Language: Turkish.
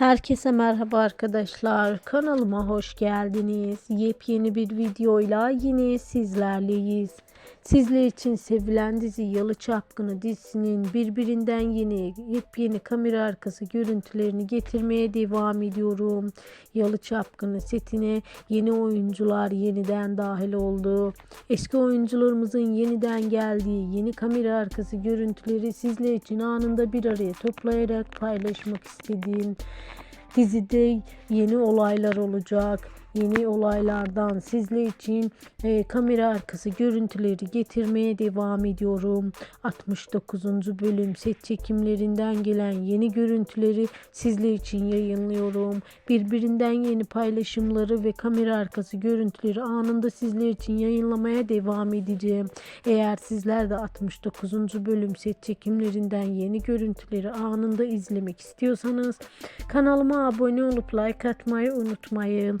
Herkese merhaba arkadaşlar. Kanalıma hoş geldiniz. Yepyeni bir videoyla yine sizlerleyiz. Sizler için sevilen dizi Yalı Çapkını dizisinin birbirinden yeni yepyeni kamera arkası görüntülerini getirmeye devam ediyorum. Yalı Çapkını setine yeni oyuncular yeniden dahil oldu. Eski oyuncularımızın yeniden geldiği yeni kamera arkası görüntüleri sizler için anında bir araya toplayarak paylaşmak istediğim dizide yeni olaylar olacak. Yeni olaylardan sizler için e, kamera arkası görüntüleri getirmeye devam ediyorum. 69. bölüm set çekimlerinden gelen yeni görüntüleri sizler için yayınlıyorum. Birbirinden yeni paylaşımları ve kamera arkası görüntüleri anında sizler için yayınlamaya devam edeceğim. Eğer sizler de 69. bölüm set çekimlerinden yeni görüntüleri anında izlemek istiyorsanız kanalıma abone olup like atmayı unutmayın.